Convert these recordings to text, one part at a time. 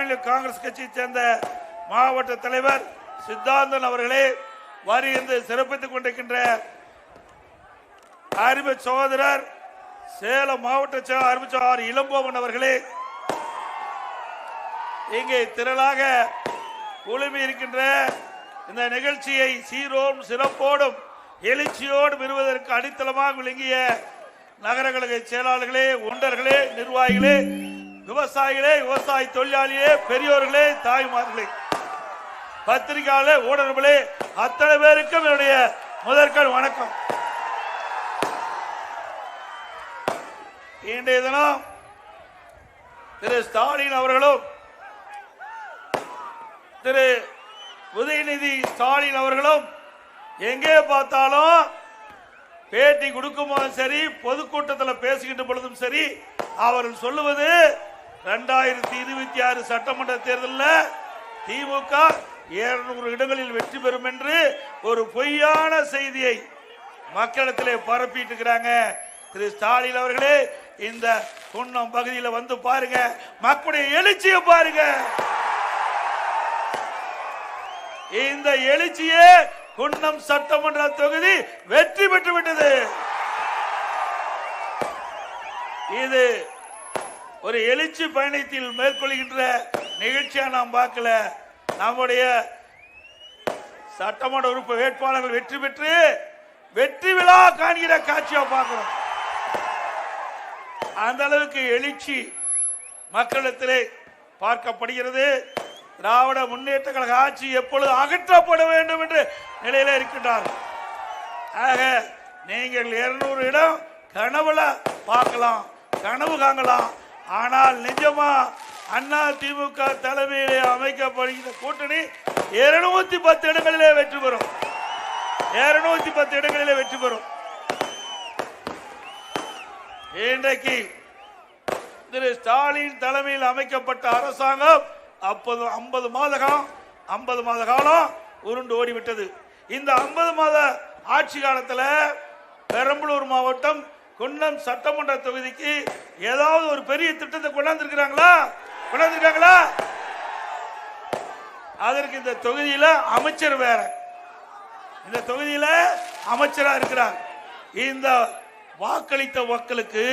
மாநில காங்கிரஸ் கட்சியை சேர்ந்த மாவட்ட தலைவர் சித்தாந்தன் அவர்களே வரி என்று சிறப்பித்துக் கொண்டிருக்கின்ற அருமை சகோதரர் சேலம் மாவட்ட செயலர் அருமை சகோதரர் இளங்கோவன் அவர்களே. இங்கே திரளாக குழுமி இருக்கின்ற இந்த நிகழ்ச்சியை சீரோடும் சிறப்போடும் எழுச்சியோடும் பெறுவதற்கு அடித்தளமாக விளங்கிய நகர கழக செயலாளர்களே ஒன்றர்களே நிர்வாகிகளே விவசாயிகளே விவசாய தொழிலாளியே பெரியோர்களே தாய்மார்களே. பத்திரிகையாளர் ஊடகங்களே அத்தனை பேருக்கும் என்னுடைய முதற்கண் வணக்கம். இன்றைய தினம் திரு ஸ்டாலின் அவர்களும் திரு உதயநிதி ஸ்டாலின் அவர்களும் எங்கே பார்த்தாலும் பேட்டி கொடுக்கும் போதும் சரி பொதுக்கூட்டத்தில் பேசுகின்ற பொழுதும் சரி அவர்கள் சொல்லுவது ரெண்டாயிரத்தி இருபத்தி ஆறு சட்டமன்ற தேர்தலில் திமுக இருநூறு இடங்களில் வெற்றி பெறும் என்று ஒரு பொய்யான செய்தியை மக்களிடத்திலே பரப்பிட்டு இருக்கிறாங்க திரு ஸ்டாலின் அவர்களே இந்த குன்னம் பகுதியில் வந்து பாருங்க. மக்களுடைய எழுச்சியை பாருங்க. இந்த எழுச்சியே குன்னம் சட்டமன்ற தொகுதி வெற்றி பெற்று விட்டது. இது ஒரு எழுச்சி பயணத்தில் மேற்கொள்கின்ற நிகழ்ச்சியா நாம் பார்க்கல. நம்முடைய சட்டமன்ற உறுப்பு வேட்பாளர்கள் வெற்றி பெற்று வெற்றி விழா காண்கிற காட்சியா பார்க்கிறோம். அந்த அளவுக்கு எழுச்சி மக்களிடத்திலே பார்க்கப்படுகிறது. திராவிட முன்னேற்ற கழக ஆட்சி எப்பொழுது அகற்றப்பட வேண்டும் என்று நிலையில இருக்கின்றார். ஆக நீங்கள் இருநூறு இடம் கனவுல பார்க்கலாம் கனவு காணலாம். ஆனால் நிஜமா அண்ணா திமுக தலைமையிலே அமைக்கப்படுகிற கூட்டணி இருநூத்தி பத்து இடங்களிலே வெற்றி பெறும். இருநூத்தி பத்து இடங்களிலே வெற்றி பெறும். இன்றைக்கு திரு ஸ்டாலின் தலைமையில் அமைக்கப்பட்ட அரசாங்கம் அப்போது ஐம்பது மாத காலம் ஐம்பது மாத காலம் உருண்டு ஓடிவிட்டது. இந்த ஐம்பது மாத ஆட்சி காலத்தில் பெரம்பலூர் மாவட்டம் குன்னம் சட்டமன்ற தொகுதிக்கு ஏதாவது ஒரு பெரிய திட்டத்தை கொண்டாந்துருக்கிறாங்களா? கொண்டாந்துருக்காங்களா? அதற்கு இந்த தொகுதியில அமைச்சர் வேற. இந்த தொகுதியில அமைச்சரா இருக்கிறார். இந்த வாக்களித்த மக்களுக்கு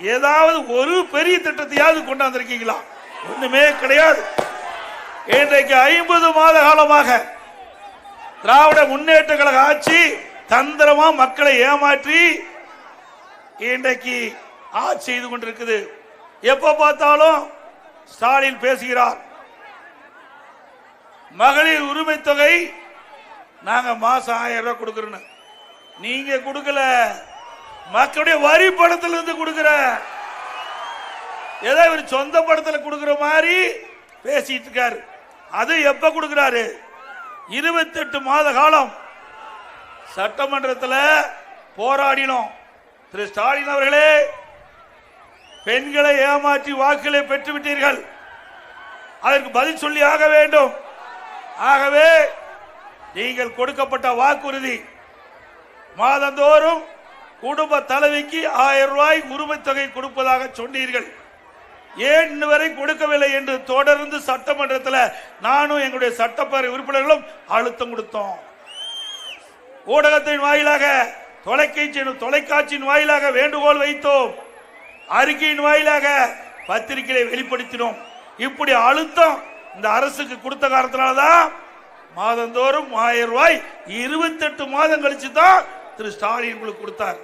ஏதாவது ஒரு பெரிய திட்டத்தையாவது கொண்டாந்துருக்கீங்களா? ஒண்ணுமே கிடையாது. இன்றைக்கு ஐம்பது மாத காலமாக திராவிட முன்னேற்ற கழக ஆட்சி தந்திரமா மக்களை ஏமாற்றி இன்றைக்கு ஆட்சி செய்து கொண்டிருக்குது. எப்ப பார்த்தாலும் ஸ்டாலின் பேசுகிறார். மகளிர் உரிமை தொகை நாங்க மாசம் ஆயிரம் ரூபாய் கொடுக்கறோம் நீங்க கொடுக்கல. மக்களுடைய வரி படத்துல இருந்து கொடுக்கிற. ஏதோ இவர் சொந்த படத்துல கொடுக்கிற மாதிரி பேசிட்டு இருக்காரு. அது எப்ப கொடுக்கிறாரு? இருபத்தெட்டு மாத காலம் சட்டமன்றத்தில் போராடினோம். திரு ஸ்டாலின் அவர்களே பெண்களை ஏமாற்றி வாக்குகளை பெற்றுவிட்டீர்கள். அதற்கு பதில் சொல்லி ஆக வேண்டும். ஆகவே நீங்கள் கொடுக்கப்பட்ட வாக்குறுதி மாதந்தோறும் குடும்ப தலைவிக்கு ஆயிரம் ரூபாய் உரிமை தொகை கொடுப்பதாக சொன்னீர்கள். ஏன் இன்ன வரை கொடுக்கவில்லை என்று தொடர்ந்து சட்டமன்றத்தில் நானும் எங்களுடைய சட்டப்பேரவை உறுப்பினர்களும் அழுத்தம் கொடுத்தோம். ஊடகத்தின் வாயிலாக தொலைக்காட்சியின் தொலைக்காட்சியின் வாயிலாக வேண்டுகோள் வைத்தோம். அறிக்கையின் வாயிலாக பத்திரிகையை வெளிப்படுத்தினோம். இப்படி அழுத்தம் இந்த அரசுக்கு கொடுத்த காரணத்தினாலதான் மாதந்தோறும் ஆயிரம் ரூபாய் இருபத்தெட்டு மாதம் கழிச்சு தான் திரு ஸ்டாலின் உங்களுக்கு கொடுத்தார்.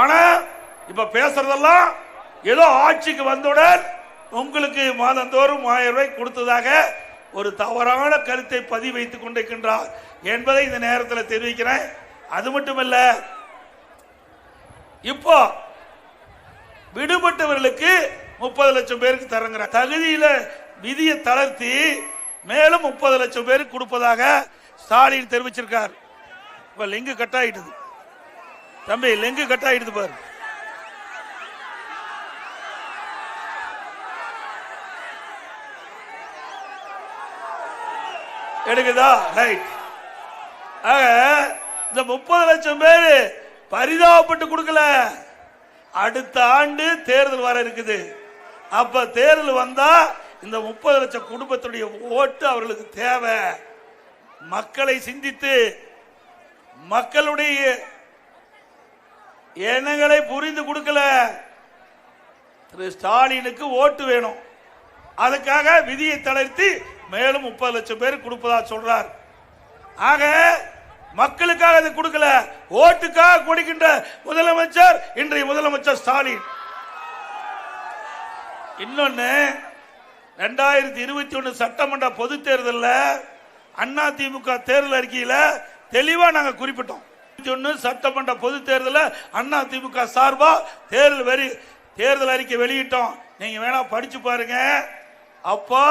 ஆனா இப்ப பேசுறதெல்லாம் ஏதோ ஆட்சிக்கு வந்தவுடன் உங்களுக்கு மாதந்தோறும் ஆயிரம் ரூபாய் கொடுத்ததாக ஒரு தவறான கருத்தை பதிவு வைத்துக் கொண்டிருக்கின்றார் என்பதை இந்த நேரத்தில் தெரிவிக்கிறேன். அது மட்டுமல்ல இப்போ விடுபட்டவர்களுக்கு முப்பது லட்சம் பேருக்கு தரங்கிற தகுதியில விதியை தளர்த்தி மேலும் முப்பது லட்சம் பேருக்கு கொடுப்பதாக ஸ்டாலின் தெரிவிச்சிருக்கார். இப்ப லிங்கு கட் ஆயிட்டுது. தம்பி லிங்கு கட் ஆயிடுது பாரு. எடுக்குதா? ரைட். ஆக இந்த முப்பது லட்சம் பேர் பரிதாபப்பட்டு கொடுக்கல. அடுத்த ஆண்டு தேர்தல் வர இருக்குது. அப்ப தேர்தல் வந்தா இந்த முப்பது லட்சம் குடும்பத்துடைய ஓட்டு அவர்களுக்கு தேவை. மக்களை சிந்தித்து மக்களுடைய எண்ணங்களை புரிந்து கொடுக்கல. திரு ஸ்டாலினுக்கு ஓட்டு வேணும். அதுக்காக விதியை தளர்த்தி மேலும் முப்பது லட்சம் பேர் கொடுப்பதா சொல்றார். ஆக மக்களுக்காக அதை கொடுக்கல. ஓட்டுக்காக கொடுக்கின்ற முதலமைச்சர் இன்றைய முதலமைச்சர் ஸ்டாலின். இன்னொன்னு ரெண்டாயிரத்தி இருபத்தி ஒன்னு சட்டமன்ற பொது தேர்தலில் அண்ணா திமுக தேர்தல் அறிக்கையில் தெளிவாக நாங்கள் குறிப்பிட்டோம். ஒன்னு சட்டமன்ற பொது தேர்தலில் அண்ணா திமுக சார்பாக தேர்தல் வரி தேர்தல் அறிக்கை வெளியிட்டோம். நீங்கள் வேணா படித்து பாருங்க. அப்போ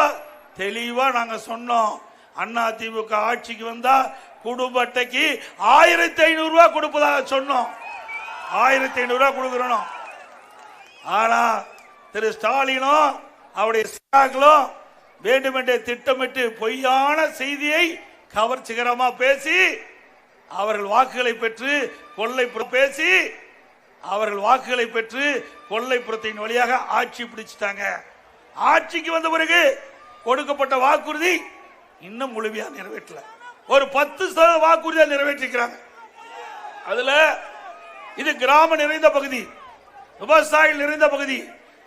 தெளிவாக நாங்கள் சொன்னோம். அண்ணா திமுக ஆட்சிக்கு வந்தால் குடும்ப அட்டைக்கு ஆயிரத்தி ஐநூறு ரூபாய் கொடுப்பதாக சொன்னோம். ஆயிரத்தி ஐநூறு ரூபாய் கொடுக்கிறோம். ஆனா திரு ஸ்டாலினும் அவருடைய சகாக்களும் வேண்டுமென்றே திட்டமிட்டு பொய்யான செய்தியை கவர்ச்சிகரமா பேசி அவர்கள் வாக்குகளை பெற்று கொள்ளை பேசி அவர்கள் வாக்குகளை பெற்று கொள்ளைப்புறத்தின் வழியாக ஆட்சி பிடிச்சிட்டாங்க. ஆட்சிக்கு வந்த பிறகு கொடுக்கப்பட்ட வாக்குறுதி இன்னும் முழுமையாக நிறைவேற்றல. ஒரு பத்து சதவீத வாக்குறுதியா நிறைவேற்றிருக்கிறாங்க. அதுல இது கிராம நிறைந்த பகுதி விவசாயிகள் நிறைந்த பகுதி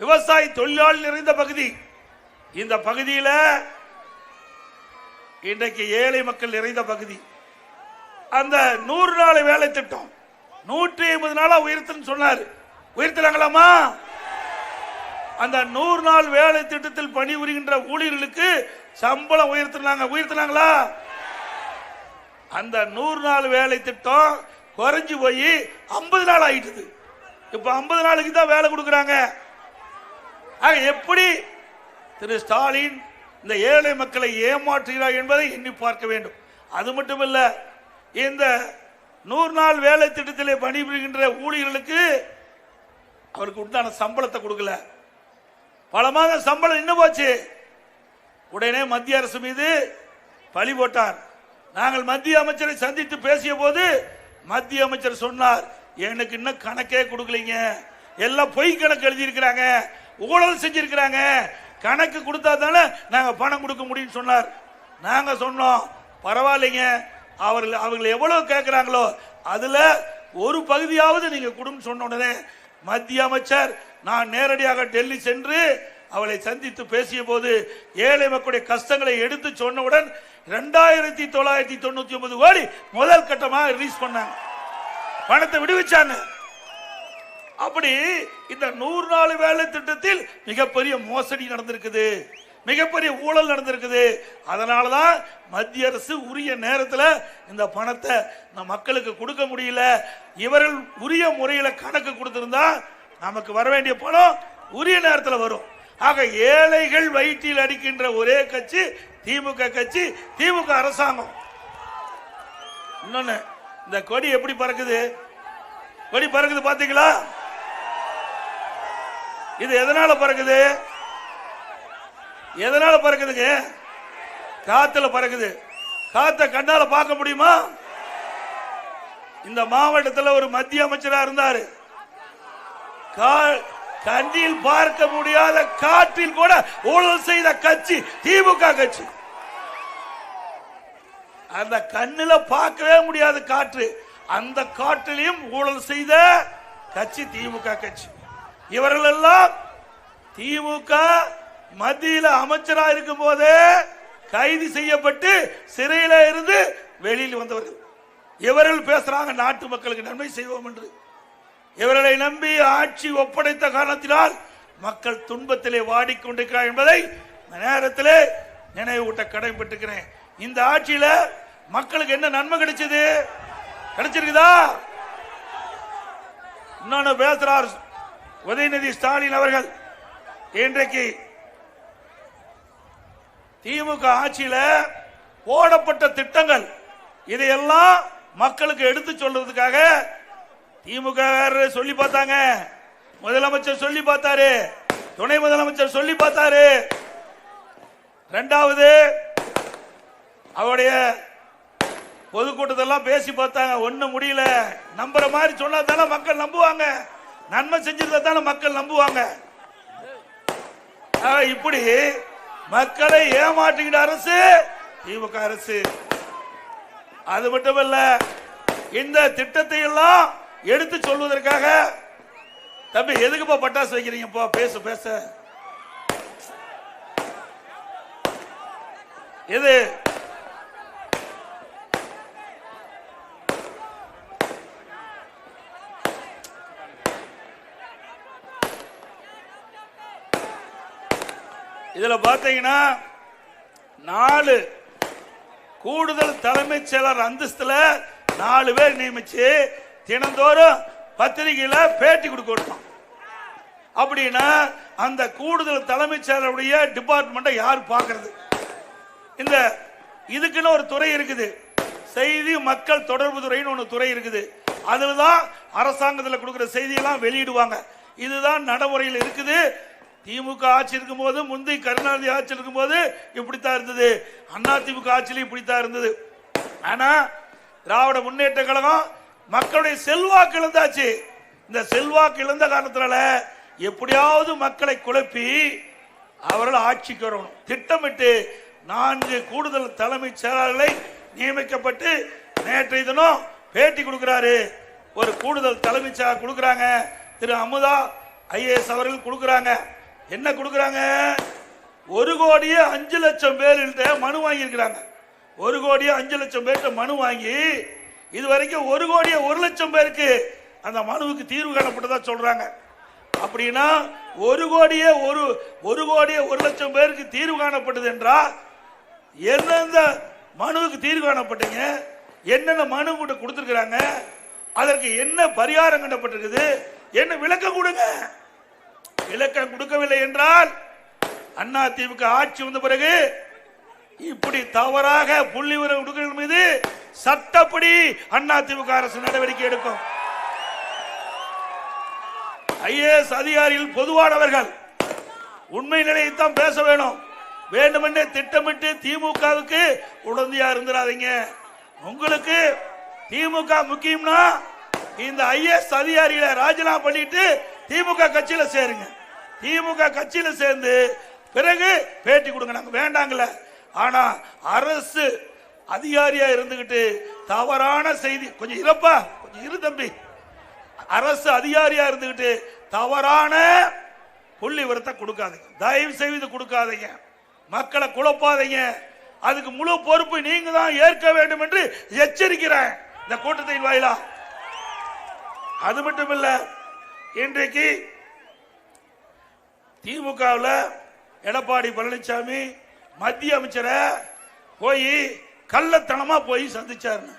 விவசாய தொழிலாளி நிறைந்த பகுதி. இந்த பகுதியில் இன்றைக்கு ஏழை மக்கள் நிறைந்த பகுதி. அந்த நூறு நாள் வேலை திட்டம் நூற்றி ஐம்பது நாளா உயர்த்துன்னு சொன்னார். உயர்த்தலாங்களாமா அந்த நூறு நாள் வேலை திட்டத்தில் பணிபுரிகின்ற ஊழியர்களுக்கு சம்பளம் உயர்த்தினாங்க. உயர்த்தினாங்களா? அந்த நூறு நாள் வேலை திட்டம் குறைஞ்சு போய் ஐம்பது நாள் ஆயிட்டுது. இப்ப ஐம்பது நாளுக்கு தான் வேலை கொடுக்குறாங்க. ஆக எப்படி திரு ஸ்டாலின் இந்த ஏழை மக்களை ஏமாற்றுகிறார் என்பதை எண்ணி பார்க்க வேண்டும். அது மட்டுமல்ல இந்த நூறு நாள் வேலை திட்டத்திலே பணிபுரிகின்ற ஊழியர்களுக்கு அவருக்கு உண்டான சம்பளத்தை கொடுக்கல. பல மாதம் சம்பளம் இன்னும் போச்சு. உடனே மத்திய அரசு மீது பழி போட்டார். நாங்கள் மத்திய அமைச்சரை சந்தித்து பேசிய போது மத்திய அமைச்சர் சொன்னார் எனக்கு இன்னும் கணக்கே கொடுக்கலீங்க. எல்லாம் பொய் கணக்கு எழுதியிருக்கிறாங்க. ஊழல் செஞ்சிருக்கிறாங்க. கணக்கு கொடுத்தா தானே நாங்கள் பணம் கொடுக்க முடியும்னு சொன்னார். நாங்கள் சொன்னோம் பரவாயில்லைங்க. அவர்கள் அவர்கள் எவ்வளோ கேட்குறாங்களோ அதில் ஒரு பகுதியாவது நீங்கள் கொடுன்னு சொன்ன உடனே மத்திய அமைச்சர் நான் நேரடியாக டெல்லி சென்று அவளை சந்தித்து பேசிய போது ஏழை மக்களுடைய கஷ்டங்களை எடுத்து சொன்னவுடன் ரெண்டாயிரத்தி தொள்ளாயிரத்தி தொண்ணூத்தி ஒன்பது கோடி முதல் கட்டமாக ரிலீஸ் பண்ணாங்க. பணத்தை விடுவிச்சாங்க. அப்படி இந்த நூறு நாள் வேலை திட்டத்தில் மிகப்பெரிய மோசடி நடந்திருக்குது. மிகப்பெரிய ஊழல் நடந்திருக்குது. அதனாலதான் மத்திய அரசு உரிய நேரத்தில் இந்த பணத்தை நம் மக்களுக்கு கொடுக்க முடியல. இவர்கள் உரிய முறையில் கணக்கு கொடுத்துருந்தா நமக்கு வர வேண்டிய பணம் உரிய நேரத்தில் வரும். ஆக ஏழைகள் வயிற்றில் அடிக்கின்ற ஒரே கட்சி திமுக கட்சி திமுக அரசாங்கம். இன்னொன்னு இந்த கொடி எப்படி பறக்குது? கொடி பறக்குது பாத்தீங்களா? இது எதனால பறக்குது? எதனால பறக்குதுங்க? காத்துல பறக்குது. காத்த கண்ணால பார்க்க முடியுமா? இந்த மாவட்டத்தில் ஒரு மத்திய அமைச்சராக இருந்தாரு. கா- கண்ணில் பார்க்க முடியாத காற்றில் கூட ஊழல் செய்த கட்சி திமுக கட்சி. அந்த கண்ணில் பார்க்கவே முடியாத காற்று. அந்த காற்றிலையும் ஊழல் செய்த கட்சி திமுக கட்சி. இவர்கள் எல்லாம் திமுக மத்தியில் அமைச்சராக இருக்கும் போதே கைது செய்யப்பட்டு சிறையில் இருந்து வெளியில் வந்தவர்கள். இவர்கள் பேசுறாங்க நாட்டு மக்களுக்கு நன்மை செய்வோம் என்று. இவர்களை நம்பி ஆட்சி ஒப்படைத்த காரணத்தினால் மக்கள் துன்பத்திலே வாடிக்கொண்டிருக்கிறார் என்பதை இந்த நேரத்திலே நினைவூட்ட கடமைப்பட்டிருக்கிறேன். இந்த ஆட்சியில மக்களுக்கு என்ன நன்மை கிடைச்சது? கிடைச்சிருக்குதா? இன்னொன்னு பேசுறார் உதயநிதி ஸ்டாலின் அவர்கள். இன்றைக்கு திமுக ஆட்சியில போடப்பட்ட திட்டங்கள் இதையெல்லாம் மக்களுக்கு எடுத்து சொல்றதுக்காக திமுக சொல்லி பார்த்தாங்க. முதலமைச்சர் சொல்லி பார்த்தாரு. துணை முதலமைச்சர் சொல்லி பார்த்தாரு. ரெண்டாவது அவருடைய பொதுக்கூட்டத்தெல்லாம் பேசி பார்த்தாங்க. ஒன்னும் முடியல. நம்புற மாதிரி சொன்னா தானே மக்கள் நம்புவாங்க. நன்மை செஞ்சிருந்தா தானே மக்கள் நம்புவாங்க. இப்படி மக்களை ஏமாற்றுகிற அரசு திமுக அரசு. அது மட்டுமல்ல இந்த திட்டத்தை எல்லாம் எடுத்து சொல்வதற்காக. தம்பி எதுக்குப்பா பட்டாசு வைக்கிறீங்கப்பா? பேசு பேச. எது? இதுல பாத்தீங்கன்னா நாலு கூடுதல் தலைமைச் செயலர் அந்தஸ்துல நாலு பேர் நியமிச்சு தினந்தோறும் பத்திரிகையில பேட்டி கொடுக்கணும் அப்படின்னா அந்த கூடுதல் தலைமைச் செயலருடைய டிபார்ட்மெண்ட்டை யார் பார்க்கறது? இந்த இதுக்குன்னு ஒரு துறை இருக்குது. செய்தி மக்கள் தொடர்பு துறைன்னு ஒன்று துறை இருக்குது. அதில் தான் அரசாங்கத்தில் கொடுக்குற செய்தியெல்லாம் வெளியிடுவாங்க. இதுதான் நடைமுறையில் இருக்குது. திமுக ஆட்சி இருக்கும்போது முந்தி கருணாநிதி ஆட்சி இருக்கும்போது இப்படித்தான் இருந்தது. அண்ணா திமுக ஆட்சியிலும் இப்படித்தான் இருந்தது. ஆனா திராவிட முன்னேற்ற கழகம் மக்களுடைய செல்வாக்கு இழந்தாச்சு. இந்த செல்வாக்கு இழந்த காரணத்தினால எப்படியாவது மக்களை குழப்பி அவர்கள் ஆட்சிக்கு வரணும். திட்டமிட்டு நான்கு கூடுதல் தலைமைச் செயலாளர்களை நியமிக்கப்பட்டு நேற்றைய தினம் பேட்டி கொடுக்கிறாரு. ஒரு கூடுதல் தலைமைச் செயலாளர் கொடுக்குறாங்க. திரு அமுதா ஐஏஎஸ் அவர்கள் கொடுக்குறாங்க. என்ன கொடுக்குறாங்க? ஒரு கோடியே அஞ்சு லட்சம் பேர்கிட்ட மனு வாங்கியிருக்கிறாங்க. ஒரு கோடியே அஞ்சு லட்சம் பேர்கிட்ட மனு வாங்கி இது வரைக்கும் ஒரு கோடியே ஒரு லட்சம் பேருக்கு அந்த மனுவுக்கு தீர்வு காணப்பட்டதா சொல்றாங்க. அப்படின்னா ஒரு கோடியே ஒரு ஒரு கோடியே ஒரு லட்சம் பேருக்கு தீர்வு காணப்பட்டது என்றால் எந்தெந்த மனுவுக்கு தீர்வு காணப்பட்டீங்க என்னென்ன மனு கூட கொடுத்துருக்குறாங்க அதற்கு என்ன பரிகாரம் கண்டப்பட்டிருக்குது என்ன விளக்கம் கொடுங்க. விளக்கம் கொடுக்கவில்லை என்றால் அண்ணா திமுக ஆட்சி வந்த பிறகு இப்படி தவறாக புள்ளி விவரம் மீது சட்டப்படி அண்ணா திமுக அரசு நடவடிக்கை எடுக்கும். ஐஏஎஸ் அதிகாரிகள் பொதுவானவர்கள் உண்மை நிலையைத்தான் பேச வேணும். வேண்டுமென்றே திட்டமிட்டு திமுகவுக்கு உடந்தையா இருந்துடாதீங்க உங்களுக்கு திமுக முக்கியம்னா இந்த ஐஏஎஸ் அதிகாரிகளை ராஜினாமா பண்ணிட்டு திமுக கட்சியில சேருங்க. திமுக கட்சியில சேர்ந்து பிறகு பேட்டி கொடுங்க. நாங்க வேண்டாங்களே ஆனா அரசு அதிகாரியா இருந்துகிட்டு தவறான செய்தி கொஞ்சம் இருப்பா கொஞ்சம் இரு தம்பி. அரசு அதிகாரியா இருந்துகிட்டு தவறான புள்ளி விவரத்தை கொடுக்காதீங்க. தயவு செய்து கொடுக்காதீங்க. மக்களை குழப்பாதீங்க. அதுக்கு முழு பொறுப்பு நீங்க தான் ஏற்க வேண்டும் என்று எச்சரிக்கிறேன். இந்த கூட்டத்தின் வாயிலா. அது மட்டும் இல்ல இன்றைக்கு திமுகவில் எடப்பாடி பழனிசாமி மத்திய அமைச்சரை போய் கள்ளத்தனமா போய் சந்திச்சாருன்னு.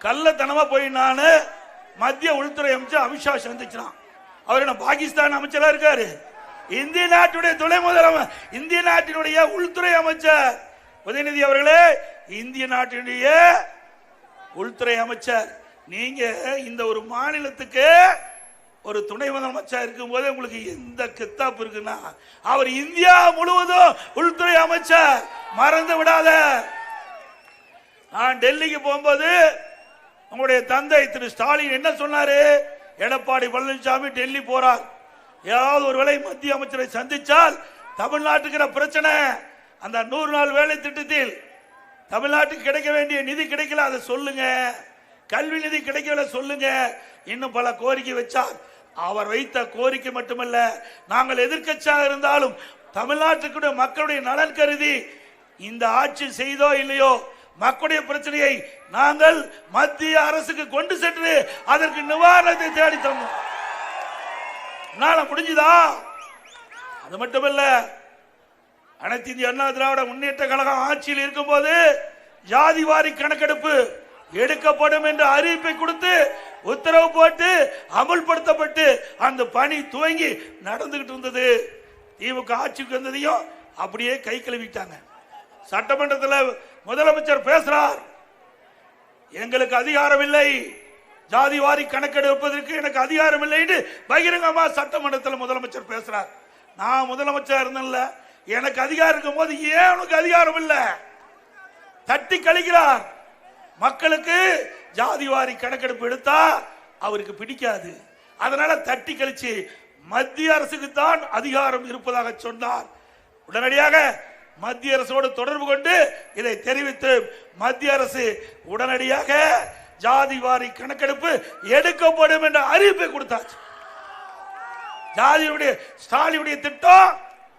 கள்ளத்தனமா போய் நான் மத்திய உள்துறை அமைச்சர் அமித்ஷா சந்திச்சான். அவர் என்ன பாகிஸ்தான் அமைச்சரா இருக்காரு? இந்திய நாட்டுடைய துணை முதலமைச்சர் இந்திய நாட்டினுடைய உள்துறை அமைச்சர். உதயநிதி அவர்களே இந்திய நாட்டினுடைய உள்துறை அமைச்சர். நீங்க இந்த ஒரு மாநிலத்துக்கு ஒரு துணை முதலமைச்சர் இருக்கும்போது உங்களுக்கு எந்த கித்தாப்பு இருக்குன்னா அவர் இந்தியா முழுவதும் உள்துறை அமைச்சர். மறந்து விடாத. நான் டெல்லிக்கு போகும்போது உங்களுடைய தந்தை திரு ஸ்டாலின் என்ன சொன்னாரு? எடப்பாடி பழனிசாமி டெல்லி போறார். ஏதாவது ஒரு வேளை மத்திய அமைச்சரை சந்திச்சால் தமிழ்நாட்டுக்கிற பிரச்சனை? அந்த நூறு நாள் வேலை திட்டத்தில் தமிழ்நாட்டுக்கு கிடைக்க வேண்டிய நிதி கிடைக்கல அதை சொல்லுங்க. கல்வி நிதி கிடைக்கல சொல்லுங்க. இன்னும் பல கோரிக்கை வச்சார். அவர் வைத்த கோரிக்கை மட்டுமல்ல நாங்கள் எதிர்க்கட்சியாக இருந்தாலும் தமிழ்நாட்டுக்குடைய மக்களுடைய நலன் கருதி இந்த ஆட்சி செய்தோ இல்லையோ மக்களுடைய பிரச்சனையை நாங்கள் மத்திய அரசுக்கு கொண்டு சென்று அதற்கு நிவாரணத்தை தேடி தந்தோம் முடிஞ்சுதா? அது மட்டுமல்ல அனைத்து இந்திய அண்ணா திராவிட முன்னேற்ற கழகம் ஆட்சியில் இருக்கும்போது ஜாதிவாரி கணக்கெடுப்பு எடுக்கப்படும் என்ற அறிவிப்பை கொடுத்து உத்தரவு போட்டு அமல்படுத்தப்பட்டு அந்த பணி துவங்கி நடந்துகிட்டு இருந்தது. திமுக ஆட்சிக்கு வந்ததையும் அப்படியே கை கழுவிட்டாங்க. சட்டமன்றத்தில் முதலமைச்சர் பேசுறார். எங்களுக்கு அதிகாரம் இல்லை. ஜாதி வாரி கணக்கெடுப்பதற்கு எனக்கு அதிகாரம் இல்லைன்னு பகிரங்கமா சட்டமன்றத்தில் முதலமைச்சர் பேசுறார். நான் முதலமைச்சர் இருந்தேன்ல. எனக்கு அதிகாரம் இருக்கும் போது ஏன் உனக்கு அதிகாரம் இல்லை? தட்டி கழிக்கிறார். மக்களுக்கு ஜாதி வாரி கணக்கெடுப்பு எடுத்தா அவருக்கு பிடிக்காது. அதனால தட்டி கழிச்சு மத்திய அரசுக்கு தான் அதிகாரம் இருப்பதாக சொன்னார். உடனடியாக மத்திய அரசோடு தொடர்பு கொண்டு இதை தெரிவித்து மத்திய அரசு உடனடியாக ஜாதி வாரி கணக்கெடுப்பு எடுக்கப்படும் என்ற அறிவிப்பை கொடுத்தாச்சு. ஜாதியுடைய ஸ்டாலினுடைய திட்டம்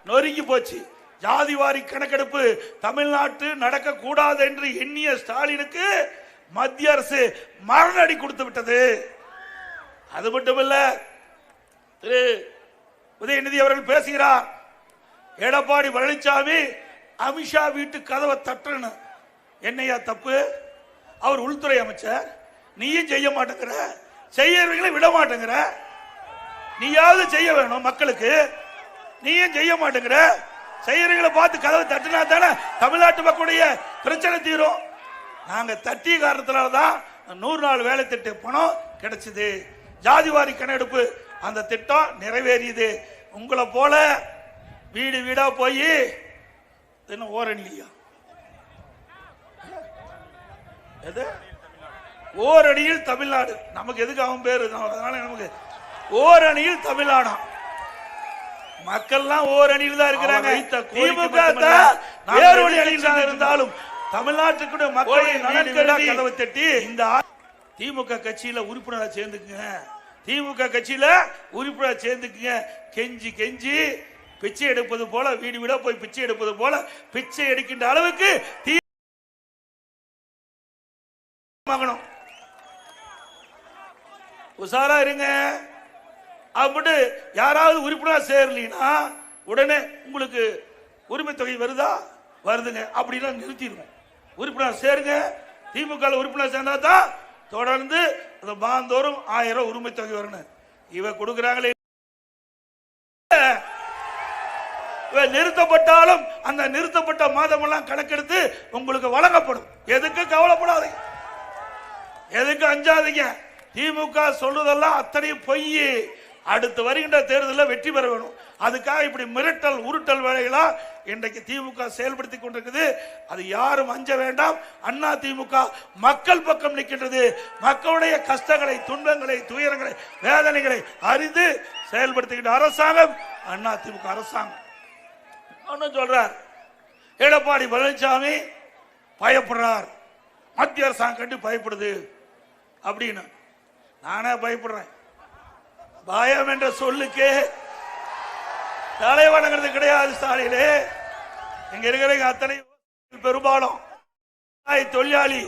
நொறுங்கி போச்சு. ஜாதிவாரி கணக்கெடுப்பு தமிழ்நாட்டு நடக்க கூடாது என்று எண்ணிய ஸ்டாலினுக்கு மத்திய அரசு மரணடி கொடுத்து விட்டது. அது மட்டுமல்ல திரு உதயநிதி அவர்கள் பேசுகிறார் எடப்பாடி பழனிசாமி அமித்ஷா வீட்டு கதவை தட்டணும் என்னையா தப்பு? அவர் உள்துறை அமைச்சர். நீயும் செய்ய மாட்டேங்கிற. செய்யறவங்களை விட மாட்டேங்கிற. நீயாவது செய்ய வேணும் மக்களுக்கு. நீயும் செய்ய மாட்டேங்கிற. செய்யறவங்களை பார்த்து கதவை தட்டினா தானே தமிழ்நாட்டு மக்களுடைய பிரச்சனை தீரும். நாங்க தட்டிய காரணத்தினால தான் நூறு நாள் வேலை திட்ட பணம் கிடைச்சது. ஜாதிவாரி கணக்கெடுப்பு அந்த திட்டம் நிறைவேறியது. உங்களை போல வீடு வீடா போய் என்ன ஓரணியா எது? ஓரணியில் தமிழ்நாடு. நமக்கு எதுக்கு அவன் பேரு? அதனால நமக்கு ஓரணியில் தமிழ்நாடாம் மக்கள்லாம் ஓரணியில் தான் இருக்கிறாங்க திமுக வேறொரு அணியில் இருந்தாலும் தமிழ்நாட்டுக்குடைய மக்களை நலன் கதவை தட்டி. இந்த திமுக கட்சியில உறுப்பினரா சேர்ந்துக்குங்க. திமுக கட்சியில உறுப்பினரா சேர்ந்துக்குங்க. கெஞ்சி கெஞ்சி பிச்சை எடுப்பது போல வீடு வீடா போய் பிச்சை எடுப்பது போல பிச்சை எடுக்கின்ற அளவுக்கு மகனும் உஷாரா இருங்க. அப்படி யாராவது உறுப்பினர் சேரலினா உடனே உங்களுக்கு உரிமை தொகை வருதா? வருதுங்க. அப்படின்னா நிறுத்திடுவோம். உறுப்பினர் சேருங்க. திமுக உறுப்பினர் சேர்ந்தா தான் தொடர்ந்து அந்த மாந்தோறும் ஆயிரம் ரூபாய் உரிமை தொகை வரணும் இவ கொடுக்குறாங்களே. நிறுத்தப்பட்டாலும் அந்த நிறுத்தப்பட்ட மாதமெல்லாம் கணக்கெடுத்து உங்களுக்கு வழங்கப்படும். எதுக்கு கவலைப்படாதீங்க. எதுக்கு அஞ்சாதீங்க. திமுக சொல்றதெல்லாம் அத்தனையும் பொய். அடுத்து வருகின்ற தேர்தலில் வெற்றி பெற வேணும். அதுக்காக இப்படி மிரட்டல் உருட்டல் வேலைகளா இன்றைக்கு திமுக செயல்படுத்தி கொண்டிருக்குது. அது யாரும் அஞ்ச வேண்டாம். அண்ணா திமுக மக்கள் பக்கம் நிற்கின்றது. மக்களுடைய கஷ்டங்களை துன்பங்களை துயரங்களை வேதனைகளை அறிந்து செயல்படுத்திக்கிட்ட அரசாங்கம் அண்ணா திமுக அரசாங்கம். ஒன்னும் சொல்றார் எடப்பாடி பழனிசாமி பயப்படுறார். மத்திய அரசாங்கம் கண்டு பயப்படுது. அப்படின்னு. நானே பயப்படுறேன். பயம் என்ற சொல்லுக்கு தலை வணங்குறது கிடையாது ஸ்டாலினே. இங்க இருக்கிற அத்தனை பெரும்பாலும் தொழிலாளி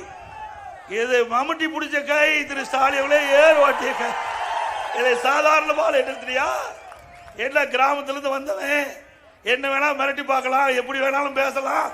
இது மம்முட்டி பிடிச்ச கை திரு ஸ்டாலின் அவர்களே ஏர் ஓட்டிய கை. இதை சாதாரணமாக எடுத்துறியா என்ன கிராமத்திலிருந்து வந்தவன்? என்ன வேணாலும் மிரட்டி பார்க்கலாம் எப்படி வேணாலும் பேசலாம்.